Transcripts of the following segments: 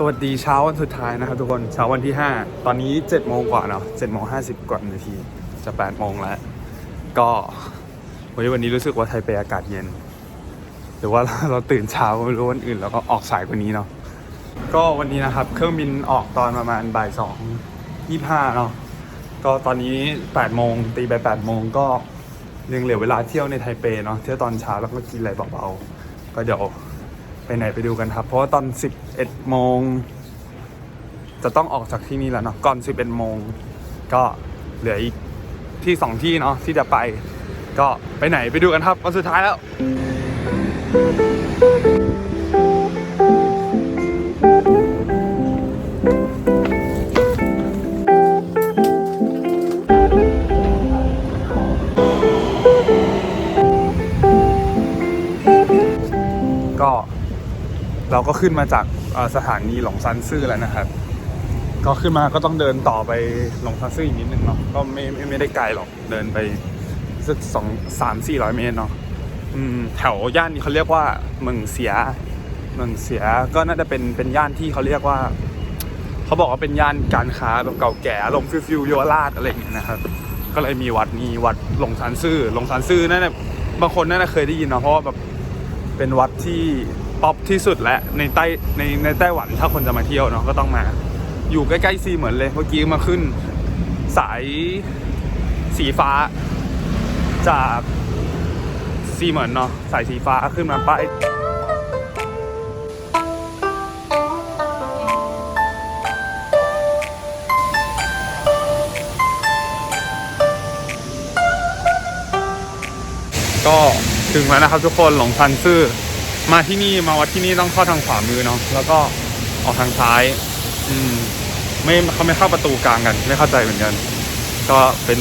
สวัสดีเช้าวันสุดท้ายนะครับทุกคนเช้าวันที่ 5 ตอนนี้7โมงกว่าเนาะ7โมง50 กว่านาทีจะ8โมงแล้ว ก็วันนี้วันนี้รู้สึกว่าไทเปอากาศเย็น หรือว่าเราตื่นเช้าไม่รู้วันอื่นแล้วก็ออกสายกว่านี้เนาะก็วันนี้นะครับ เครื่องบินออกตอนประมาณบ่ายสองยี่ห้าเนาะก็ตอนนี้8โมงตีไป8โมงก็ยังเหลือเวลาเที่ยวในไทเปเนาะเที่ยวตอนเช้าแล้วก็กินอะไรเบาๆก็เดี๋ยว ไปไหนไปดูกันครับ เพราะว่าตอน 11 โมง จะต้องออกจากที่นี่แล้วเนาะก่อน 11 โมง ก็เหลืออีกที่สองที่เนาะที่จะไป ก็ไปไหนไปดูกันครับวันสุดท้ายแล้ว ขึ้นมาจากสถานีหลงซันซื่อแล้วนะครับ ก็ขึ้นมาก็ต้องเดินต่อไปหลงซันซื่ออีกนิดนึงเนาะก็ไม่ไม่ไม่ได้ไกลหรอกเดินไปสักสองสามสี่ร้อยเมตรเนาะอืมแถวย่านนี้เขาเรียกว่าเมืองเสียเมืองเสียก็น่าจะเป็นเป็นย่านที่เขาเรียกว่าเขาบอกว่าเป็นย่านการค้าแบบเก่าแก่ลงฟิวฟิวเยวราชอะไรอย่างเงี้ยนะครับ ก็เลยมีวัดนี้วัดหลงซันซื่อหลงซันซื่อนั่นน่ะบางคนน่าจะเคยได้ยินเนาะเพราะว่าแบบเป็นวัดที่ ป๊อปที่สุดและในใต้ในในไต้หวันถ้าคนจะมาเที่ยวเนาะก็ต้องมา อยู่ใกล้ๆซีเหมือนเลยเมื่อกี้มาขึ้น สายสีฟ้า จากซีเหมือนเนาะสายสีฟ้าขึ้นมาป้ายก็ถึงแล้วนะครับทุกคนหลงซันซื่อ มาที่นี่มาวัดที่นี่ต้องเข้าทางขวามือเนาะแล้วก็ออกทางซ้าย อืม ไม่เขาไม่เข้าประตูกลางกัน ไม่เข้าใจเหมือนกัน ก็เป็น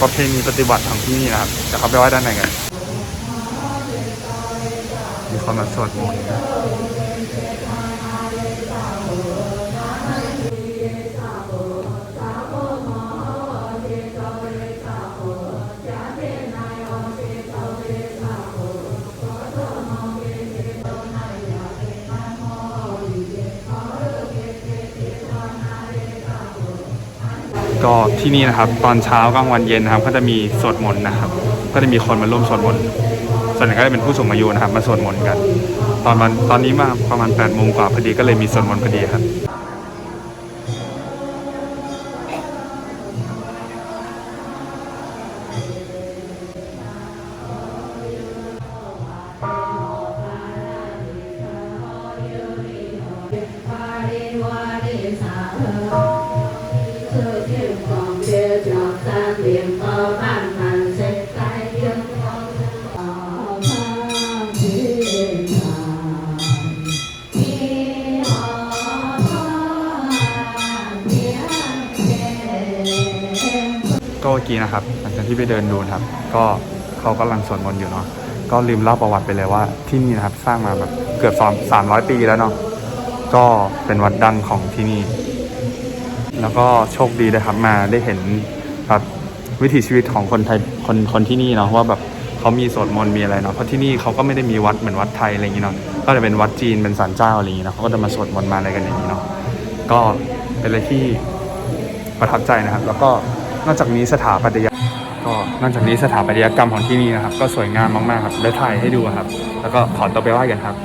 ประเพณีปฏิบัติของที่นี่นะครับจะเข้าไปไหว้ด้านในกันมีคนมาสวดมนต์ ก็ที่นี่นะครับ ตอนเช้ากลางวันเย็นนะครับ ก็จะมีสวดมนต์นะครับ ก็จะมีคนมาร่วมสวดมนต์ส่วนใหญ่ก็จะเป็นผู้สูงอายุนะครับ มาสวดมนต์กัน ตอนวันตอนนี้มาประมาณ8ปดโมงกว่าพอดีก็เลยมีสวดมนต์พอดีครับ กี้นะครับหลังจากที่ไปเดินดูนะครับ ก็เขากำลังสวดมนต์อยู่เนาะก็ลืมเล่าประวัติไปเลยว่าที่นี่นะครับสร้างมาแบบเกือบสองสามร้อยปีแล้วเนาะก็เป็นวัดดังของที่นี่ แล้วก็โชคดีนะครับมาได้เห็นแบบวิถีชีวิตของคนไทยคนคนที่นี่เนาะว่าแบบเขามีสวดมนต์มีอะไรเนาะเพราะที่นี่เขาก็ไม่ได้มีวัดเหมือนวัดไทยอะไรอย่างนี้เนาะก็จะเป็นวัดจีนเป็นศาลเจ้าอะไรอย่างนี้เนาะเขาก็จะมาสวดมนต์มาอะไรกันอย่างนี้เนาะก็เป็นอะไรที่ประทับใจนะครับ แล้วก็ นอกจากนี้สถาปัตยกรรมก็นอกจากนี้สถาปัตยกรรมของที่นี่นะครับ ก็สวยงามมากๆครับได้ถ่ายให้ดูครับ แล้วก็ขอตัวไปไหว้กันครับ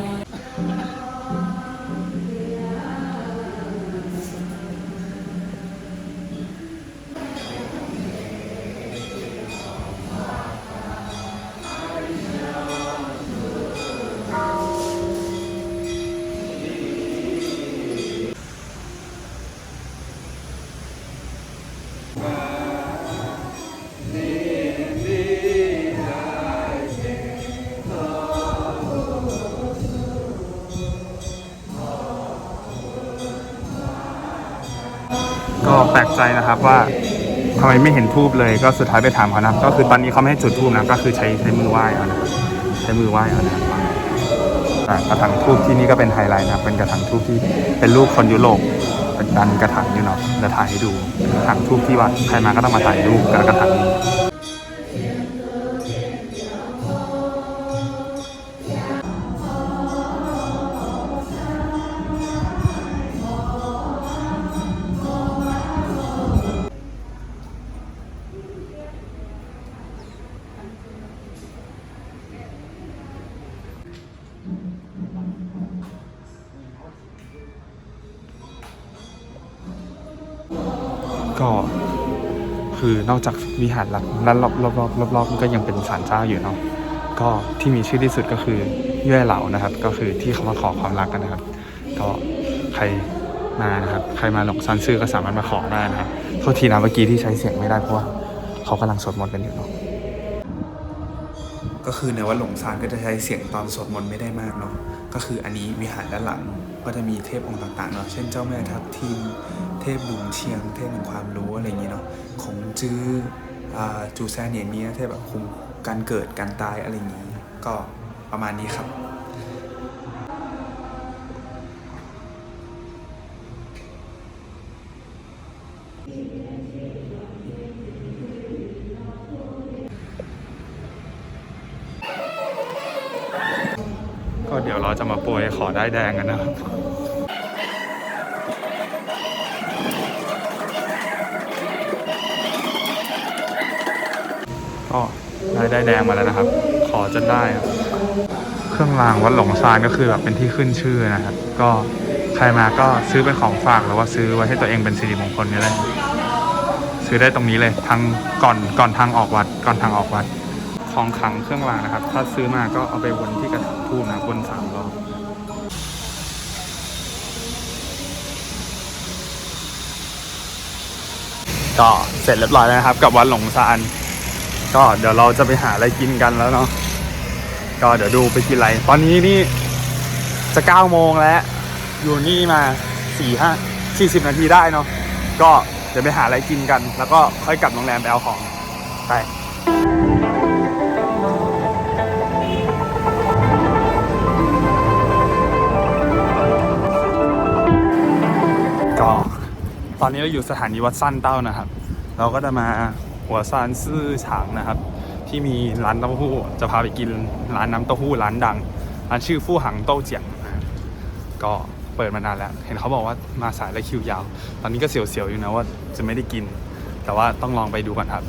ใจนะครับว่าทำไมไม่เห็นทูบเลยก็สุดท้ายไปถามเขานะก็คือตอนนี้เขาไม่ให้จุดทูบนะก็คือใช้ใช้มือไหว้เอานะใช้มือไหว้เอานะกระถางทูบที่นี่ก็เป็นไฮไลท์นะเป็นกระถางทูบที่เป็นรูปคนยุโรปเป็นดันกระถางอยู่เนาะจะถ่ายให้ดูกระถางทูบที่ว่าใครมาก็ต้องมาถ่ายรูปกับกระถาง อนอกจากวิหารหลักแล้วรอบรอบรอบรอบรอบก็ยังเป็นศาลเจ้าอยู่เนาะก็ที่มีชื่อที่สุดก็คือเย่เหล่านะครับ ก็คือที่เขามาขอความรักกันนะครับ ก็ใครมานะครับใครมาหลงซันซื่อก็สามารถมาขอได้นะครับโทษทีนะเมื่อกี้ที่ใช้เสียงไม่ได้เพราะว่าเขากำลังสวดมนต์กันอยู่เนาะก็คือในวัดหลงซานก็จะใช้เสียงตอนสวดมนต์ไม่ได้มากเนาะก็คืออันนี้วิหารด้านหลังก็จะมีเทพองค์ต่างๆเนาะเช่นเจ้าแม่ทับทิม เทพบุงเชียง เทพแห่งความรู้อะไรอย่างงี้เนาะคงจื้ออจูแซเนียนเนี้ยเทพแบบคุมการเกิดการตายอะไรอย่างงี้ ก็ประมาณนี้ครับก็เดี๋ยวเราจะมาโปรยขอได้แดงกันนะครับ ก็ได้ได้แดงมาแล้วนะครับ ขอจนได้ครับเครื่องรางวัดหลงซานก็คือแบบเป็นที่ขึ้นชื่อนะครับ ก็ใครมาก็ซื้อเป็นของฝากหรือว่าซื้อไว้ให้ตัวเองเป็นสิริมงคลก็ได้ซื้อได้ตรงนี้เลยทางก่อนก่อนทางออกวัดก่อนทางออกวัด ของขังเครื่องรางนะครับ ถ้าซื้อมาก็เอาไปวนที่กระถางทูบนะวนสามรอบก็เสร็จเรียบร้อยแล้วนะครับ กับวัดหลงซาน ก็เดี๋ยวเราจะไปหาอะไรกินกันแล้วเนาะก็เดี๋ยวดูไปกินอะไร ตอนนี้นี่จะเก้าโมงแล้ว อยู่นี่มาสี่ห้าสี่สิบนาทีได้เนาะก็เดี๋ยวไปหาอะไรกินกัน แล้วก็ค่อยกลับโรงแรมไปเอาของไปก็ตอนนี้เราอยู่สถานีวัดสั้นเต้านะครับ เราก็จะมา หัวซานซื่อฉางนะครับ ที่มีร้านเต้าหู้จะพาไปกินร้านน้ำเต้าหู้ร้านดังร้านชื่อฟู่หังเต้าเจียงนะก็เปิดมานานแล้ว เห็นเขาบอกว่ามาสายและคิวยาว ตอนนี้ก็เสียวๆอยู่นะว่าจะไม่ได้กิน แต่ว่าต้องลองไปดูกันครับ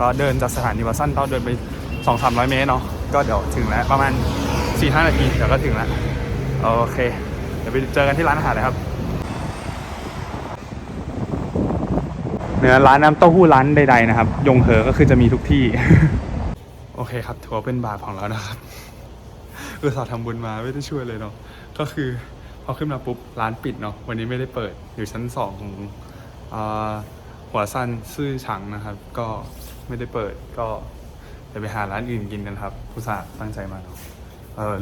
ก็เดินจากสถานีวัดสั้นเต้าเดินไป2 3 0 0 เมตรเนาะก็เดี๋ยวถึงแล้วประมาณ4-5นาทีเดี๋ยวก็ถึงแล้วโอเค เดี๋ยวไปเจอกันที่ร้านอาหารเลยครับ เนื้อร้านน้ำเต้าหู้ร้านใดๆนะครับ ยงเหอก็คือจะมีทุกที่ โอเคครับถือว่าเป็นบาปของเรานะครับอุตส่าห์ทำบุญมาไม่ได้ช่วยเลยเนาะก็คือพอขึ้นมาปุ๊บร้านปิดเนาะวันนี้ไม่ได้เปิดอยู่ชั้นสองของอหัวซันซื่อฉางนะครับ ก็ไม่ได้เปิดก็เดี๋ยวไปหาร้านอื่นกินกันครับอุตส่าห์ตั้งใจมาเนาะ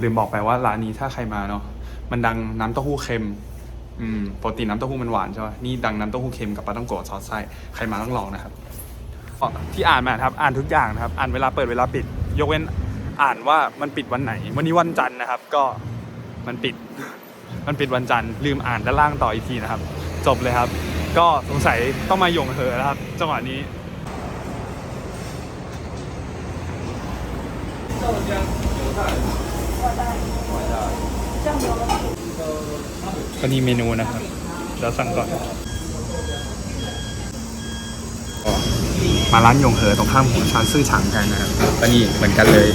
ลืมบอกไปว่าร้านนี้ถ้าใครมาเนาะมันดังน้ำเต้าหู้เค็ม อืมปกติน้ำเต้าหู้มันหวานใช่ไหมนี่ดังน้ำเต้าหู้เค็มกับปลาต้องโกะซอสไส้ใครมาต้องลองนะครับที่อ่านมาครับอ่านทุกอย่างนะครับ อ่านเวลาเปิดเวลาปิด ยกเว้นอ่านว่ามันปิดวันไหน วันนี้วันจันทร์นะครับ ก็มันปิด มันปิดวันจันทร์ลืมอ่านด้านล่างต่ออีกทีนะครับ จบเลยครับ ก็สงสัยต้องมาหยงเหอแล้วครับจังหวะนี้ ก็นี่เมนูนะครับเดี๋ยวสั่งก่อนมาร้านยงเหอตรงข้ามหัวชานซื่อฉางกันนะครับก็นี่เหมือนกันเลย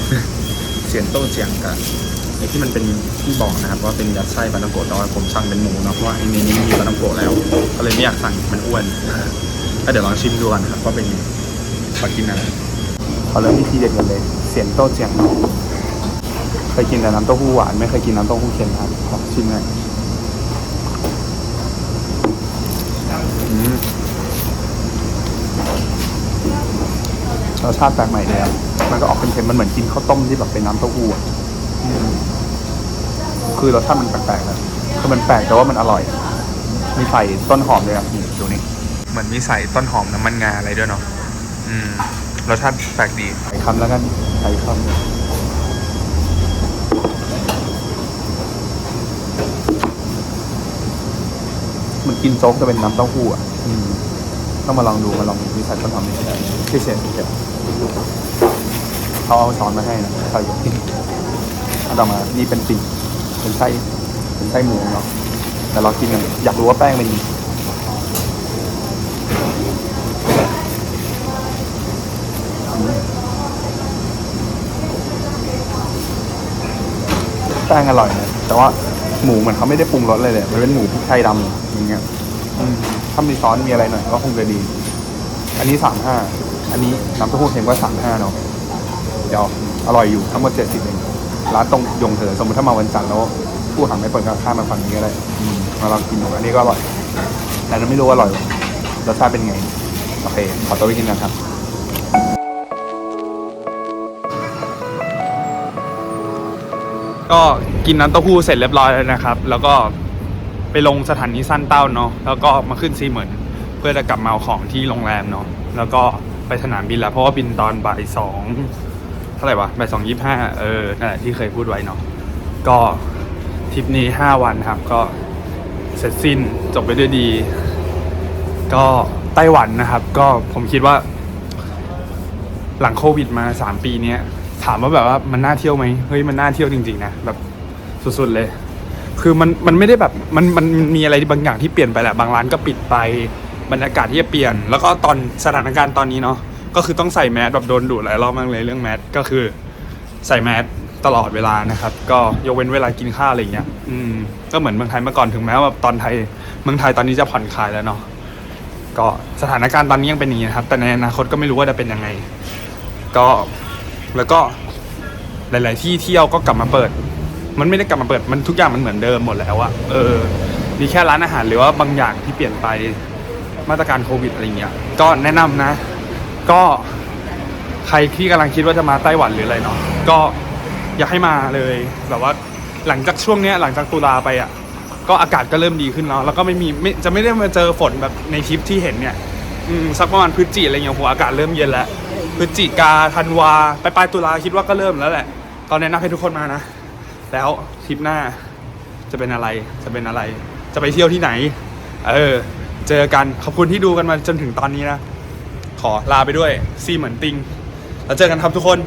เสียนโต้เจียงกันไอ้ที่มันเป็นที่บอกนะครับว่าเป็นยัดไส้ปลาต้องโกะแต่ว่าผมสั่งเป็นหมูเนาะเพราะว่าไอ้เมนูนี้มีปลาต้องโกะแล้ว ก็เลยไม่อยากสั่งมันอ้วนนะฮะก็เดี๋ยวลองชิมดูกันนะครับว่าเป็นยังไงขอกินนะขอเริ่มที่ทีเด็ดกันเลย เสียนโต้เจียงเนาะเคยกินแต่น้ำเต้าหู้หวานไม่เคยกินน้ำเต้าหู้เค็มครับขอชิมหน่อยอืม รสชาติแปลกใหม่เลยอะมันก็ออกเค็มๆมันเหมือนกินข้าวต้มที่แบบเป็นน้ำเต้าหู้อะคือรสชาติมันแปลกๆนะคือมันแปลกแต่ว่ามันอร่อย มีใส่ต้นหอมด้วยครับนี่ดูนี่เหมือนมีใส่ต้นหอมน้ำมันงาอะไรด้วยเนาะ อืม รสชาติแปลกดีใส่คำแล้วกันใส่คำ มันกินโจ๊กจะเป็นน้ำเต้าหู้อะอืมต้องมาลองดูมาลองมีใส่ต้นหอมนี่ได้ที่เชนที่เชนเขาเอาช้อนมาให้นะใส่ยกทิ้งเอาต่อมานี่เป็นติ่งเป็นไส้เป็นไส้หมูเนาะแต่เรากินกันอยากรู้ว่าแป้งเป็นยังไงอืมแป้งอร่อยนะแต่ว่า หมูเหมือนเขาไม่ได้ปรุงรสเลยเลย มันเป็นหมูพริกไทยดำอย่างเงี้ยอืมถ้ามีซอสมีอะไรหน่อยก็คงจะดี อันนี้สามห้าอันนี้น้ำเต้าหู้เค็มก็สามห้าเนาะเดี๋ยวอร่อยอยู่ทั้งหมดเจ็ดสิบเองร้านตรงยงเถอสมมติถ้ามาวันจันทร์แล้วผู้หังไม่เปิดก็ข้ามมาฝั่งนี้ก็ได้อืมมาลองกินดูอันนี้ก็อร่อย แต่ไม่รู้ว่าอร่อยรสชาติเป็นไงโอเคขอตัวไปกินกันครับ ก็กินน้ำเต้าหู้เสร็จเรียบร้อยแล้วนะครับ แล้วก็ไปลงสถานีสั้นเต้าเนาะแล้วก็มาขึ้นซีเหมือนเพื่อจะกลับมาเอาของที่โรงแรมเนาะแล้วก็ไปสนามบินแล้วเพราะว่าบินตอนบ่ายสองเท่าไหร่วะบ่ายสองยี่ห้าเออนั่นแหละที่เคยพูดไว้เนาะก็ทริปนี้ห้าวันครับก็เสร็จสิ้นจบไปด้วยดี ก็ไต้หวันนะครับ ก็ผมคิดว่า หลังโควิดมาสามปีเนี้ยามว่าแบบว่ามันน่าเที่ยวไหมเฮ้ยมันน่าเที่ยวจริงๆนะแบบสุดๆเลย คือมันมันไม่ได้แบบมันมันมีอะไรบางอย่างที่เปลี่ยนไปแหละบางร้านก็ปิดไปบรรยากาศที่จะเปลี่ยน แล้วก็ตอนสถานการณ์ตอนนี้เนาะก็คือต้องใส่แมสแบบโดนดูหลายรอบมากเลยเรื่องแมสก็คือใส่แมสตลอดเวลานะครับ ก็ยกเว้นเวลากินข้าวอะไรอย่างเงี้ยอืมก็เหมือนเมืองไทยเมื่อก่อนถึงแม้ว่าตอนไทยเมืองไทยตอนนี้จะผ่อนคลายแล้วเนาะก็สถานการณ์ตอนนี้ยังเป็นอย่างนี้นะครับ แต่ในอนาคตก็ไม่รู้ว่าจะเป็นยังไง ก็ แล้วก็หลาย ๆ ที่เที่ยวก็กลับมาเปิด มันไม่ได้กลับมาเปิด มันทุกอย่างมันเหมือนเดิมหมดแล้วอะเออ มีแค่ร้านอาหารหรือว่าบางอย่างที่เปลี่ยนไปมาตรการโควิดอะไรเงี้ย ก็แนะนำนะ ก็ใครที่กำลังคิดว่าจะมาไต้หวันหรืออะไรเนาะ ก็อยากให้มาเลย แบบว่าหลังจากช่วงเนี้ยหลังจากตุลาไปอะก็อากาศก็เริ่มดีขึ้นแล้ว แล้วก็ไม่มีไม่จะไม่ได้มาเจอฝนแบบในทริปที่เห็นเนี่ย อืมสักประมาณพฤศจิอะไรเงี้ยหัวอากาศเริ่มเย็นแล้วพฤศจิกาธันวาไปปลายตุลาคิดว่าก็เริ่มแล้วแหละ ตอนนี้นำให้ทุกคนมานะ แล้วทริปหน้าจะเป็นอะไรจะเป็นอะไร จะไปเที่ยวที่ไหน เออ เจอกันขอบคุณที่ดูกันมาจนถึงตอนนี้นะ ขอลาไปด้วยซีเหมือนติง แล้วเจอกันครับทุกคน